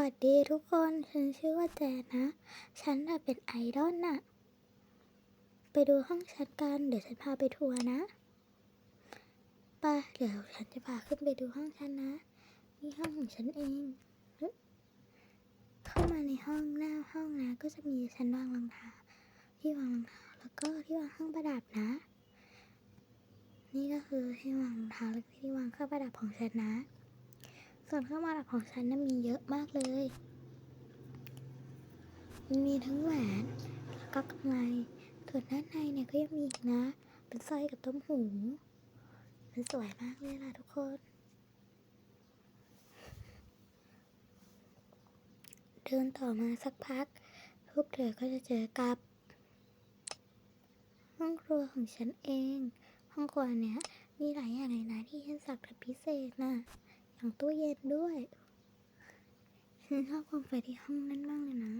วัสดีทุกคน ฉันชื่อว่าแจนนะ ฉันน่ะเป็นไอดอลน่ะ ไปดูห้องฉันกัน เดี๋ยวฉันพาไปทัวร์นะไป่ะเดี๋ยวฉันจะพาขึ้นไปดูห้องฉันนะ นี่ห้องของฉันเอง เข้ามาในห้องหน้าห้องนะ ก็จะมีชั้นวางรองเท้าที่วางรองเท้าแล้วก็ที่วางเครื่องประดับนะ นี่ก็คือที่วางรองเท้าแล้วก็ที่วางเครื่องประดับของฉันนะ ส่วนเครื่องประดับของฉันน่ะมีเยอะมากเลยมันมีทั้งแหวนแล้วก็กำไลส่วนด้านในเนี่ยก็ยังมีอีกนะ เป็นสร้อยกับต้มหู มันสวยมากเลยล่ะทุกคน เดินต่อมาสักพัก พวกเธอก็จะเจอกับ ห้องครัวของฉันเอง ห้องครัวเนี้ยมีหลายอย่างเลยนะที่ฉันสั่งเป็นพิเศษน่ะ ย่างตู้เย็นด้วย ฉันชอบความไฟที่ห้องนั้นมากเลยนะ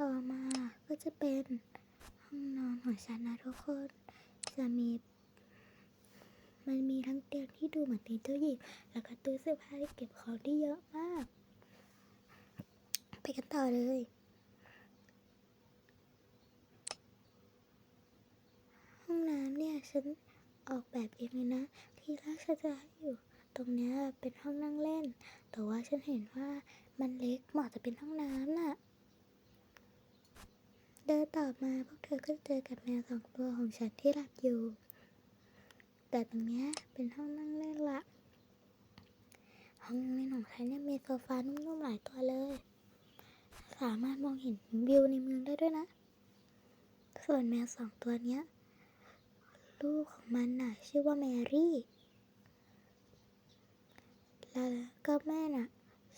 ต่อมาก็จะเป็นห้องนอนของฉันนะทุกคน จะมี มันมีทั้งเตียงที่ดูเหมือนเตียงเจ้าหญิง แล้วก็ตู้เสื้อผ้าที่เก็บของได้เยอะมาก ไปกันต่อเลยห้องน้ำเนี่ยฉัน ออกแบบเองเลยนะ ที่แรกฉันจะให้อยู่ ตรงนี้เป็นห้องนั่งเล่น แต่ว่าฉันเห็นว่ามันเล็กเหมาะจะเป็นห้องน้ำน่ะ เดินต่อมาพวกเธอก็เจอกับแมวสองตัวของฉันที่หลับอยู่ แต่ตรงนี้เป็นห้องนั่งเล่นละห้องนั่งเล่นของฉันเนี่ยมีโซฟานุ่มๆหลายตัวเลย สามารถมองเห็นวิวในเมืองได้ด้วยนะ ส่วนแมวสองตัวเนี้ย ลูกของมันน่ะ ชื่อว่าแมรี่ แล้วก็แม่น่ะ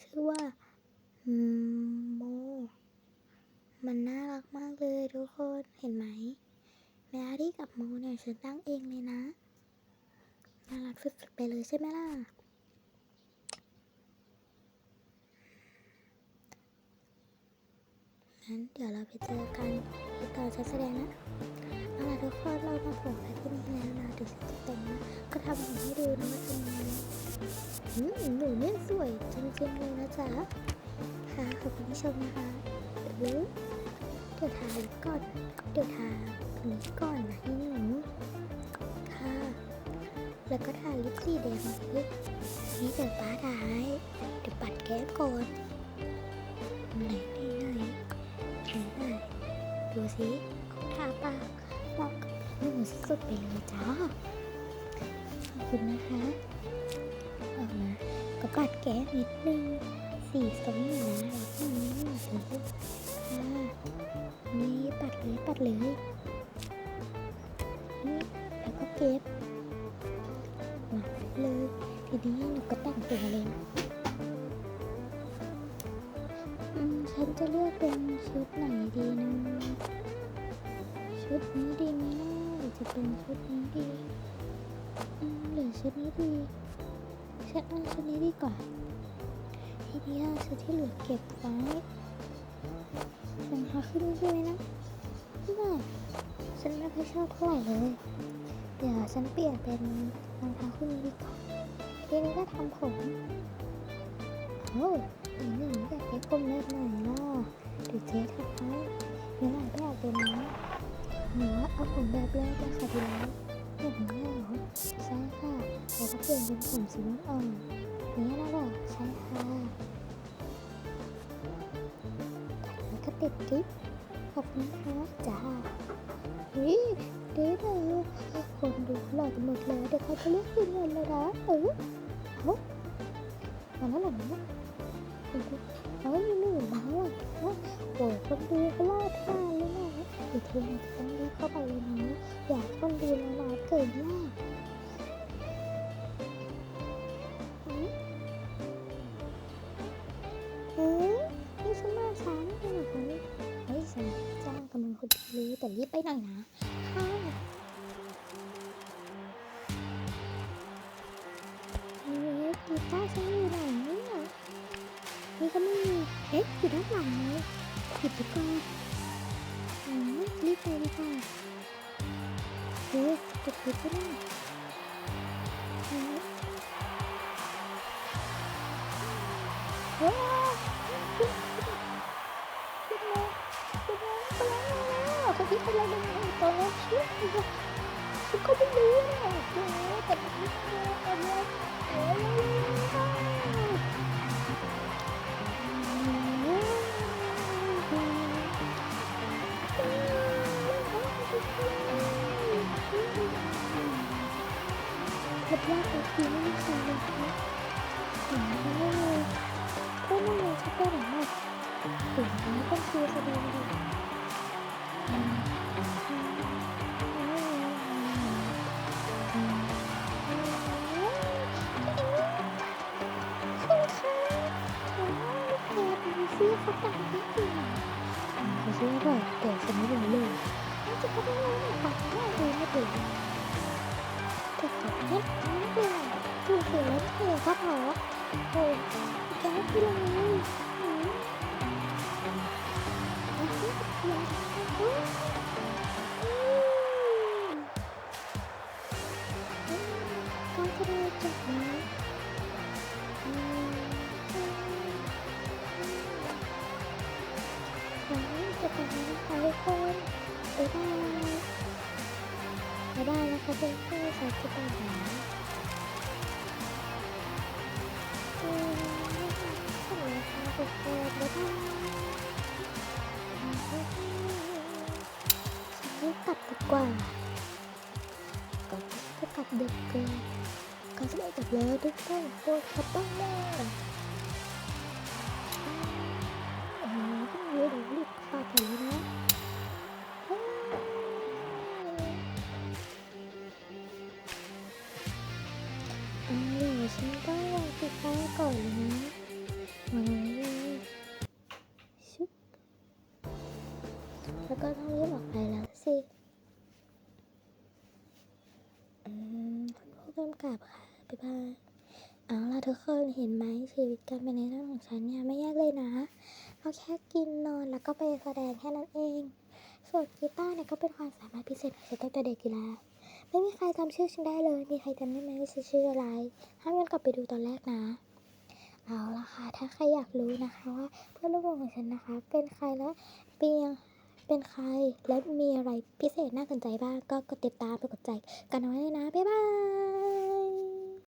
ชื่อว่ามโม มันน่ารักมากเลยทุกคนเห็นไหม แมรี่กับโมเนี่ยฉันตั้งเองเลยนะ น่ารักสุดๆไปเลยใช่ไหมล่ะงั้นเดี๋ยวเราไปเจอกันที่ตอนฉันแสดงนะ ทุกคนเรามาถึงแล้วที่นี่แล้วนะเดี๋ยวฉันจะแต่งนะก็ทำผมให้ดูนะว่าทำยังไงอืมหนูเนี่ยสวยจริงๆเลยนะจ๊ะค่ะขอบคุณที่ชมนะคะเดี๋ยวเดี๋ยวทาลิปก่อนเดี๋ยวทาลิปก่อนนะนี่หนูค่ะแล้วก็ทาลิปสีแดงเลยนี่เดี๋ยวป้าทาให้เดี๋ยวปัดแก้มก่อนไหนไหนไหนไหนดูสิ สุดๆไปเลยจ้า ขอบคุณนะคะออกมาก็ปัดแก้นิดนึง สีส้มนะรักมันไม่เลยค่ะนี่ปัดเลยปัดเลยนี่แล้วก็เก็บวาเลยทีนี้หนูก็แต่งตัวเลยฉันจะเลือกเป็นชุดไหนดีนะ ชุดนี้ดีไหมนะ จะเป็นชุดนี้ดีหรือชุดนี้ดีฉันเอาชุดนี้ดีกว่า ทีนี้เอาชุดที่เหลือเก็บไว้รองเท้าขึ้นด้วยนะไม่ฉันไม่ค่อยชอบเท่าไหร่เลย เดี๋ยวฉันเปลี่ยนเป็นรองเท้าคู่นี้ดีกว่าทีนี้ก็ทำผมโอ้ยหนูหนูอยากได้ผมแบบไหนล่ะเดี๋ยวเจ๊ทำให้หนูอยากได้แบบเป็นนะ หนูว่าเอาผมแบบแรกเลยค่ะดีแล้วผมแรกเหรอใช่ค่ะเราก็เปลี่ยนเป็นผมสีม่วงอ่อนนี้นะบอใช่ค่ะแล้วก็ติดกิ๊บขอบคุณค่ะจ้าวิเดี๋ยวเดี๋ยวคนดูหล่อกันหมดเลยเดี๋ยวเขาจะเลือกกินเงินเลยนะเออเฮ้ยมาแล้วหรอเนี่ยเฮ้ยหนูมาแล้วโอ้คนดูเขาล่าท่า เลยนะเดี๋ยวเธอจะต้องรีบเข้าไปเลยนะอยากคนดูแล้วนะเกินมากเอ๊ะนี่ฉันมาช้าไม่เป็นหรอคะเฮ้ยฉันจ้างกำลังคนรู้แต่รีบไปหน่อยนะค่ะเอ๊ะกีตาร์ฉันอยู่ไหนเนี่ยนี่ก็ไม่มีเอ๊ะอยู่ด้านหลังเลยผิดไปก่อน รีบไปดีกว่าเอ๊ะติดติดก็ได้เอ๊ะว้าวขึ้นขึ้นมาขึ้นมาไปแล้วเขาคิดอะไรกันอยู่ตอนนี้เชื่อฉันก็ไม่รู้นะโอ้แต่ไม่รู้อะไรโอ้ย ถึงนี้ต้องคือแสดงดีคุณคะถือว่าแกเป็นซื้อเขาต่างที่จริงเขาซื้ออร่อยแต่ฉันไม่รู้เลยน่าจะเขาไม่รู้หรอกไม่รู้ไม่รู้แต่ขอแค่ไม่เป็นไรคือเสือแล้วเธอก็พอโอ้ยแกไม่เป็นไร บ๊ายบายบ๊ายบายนะคะเพื่อนเพื่อนสาวที่ตามหาอืมสวัสดีค่ะทุกคนบ๊ายบายฉันกลับดีกว่าก่อนที่จะกลับดึกเกินก็จะได้กลับแล้วทุกคนโปรดกลับบ้านแล้ว บค่ะบ๊ายบายเอาล่ะทุกคนเห็นไหมชีวิตการเป็นในเรื่องของฉันเนี่ยไม่ยากเลยนะเอาแค่กินนอนแล้วก็ไปแสดงแค่นั้นเอง ส่วนกีตาร์เนี่ยก็เป็นความสามารถพิเศษของฉันตั้งแต่เด็กอยู่แล้วไม่มีใครจำชื่อฉันได้เลย มีใครจำได้ไหมว่าฉันชื่ออะไร ห้ามย้อนกลับไปดูตอนแรกนะ เอาละค่ะ ถ้าใครอยากรู้นะคะว่าเพื่อนร่วมวงของฉันนะคะ เป็นใครและเปียงเป็นใครและมีอะไรพิเศษน่าสนใจบ้าง ก็กดติดตามไปกดใจกันเอาไว้เลยนะ บ๊ายบาย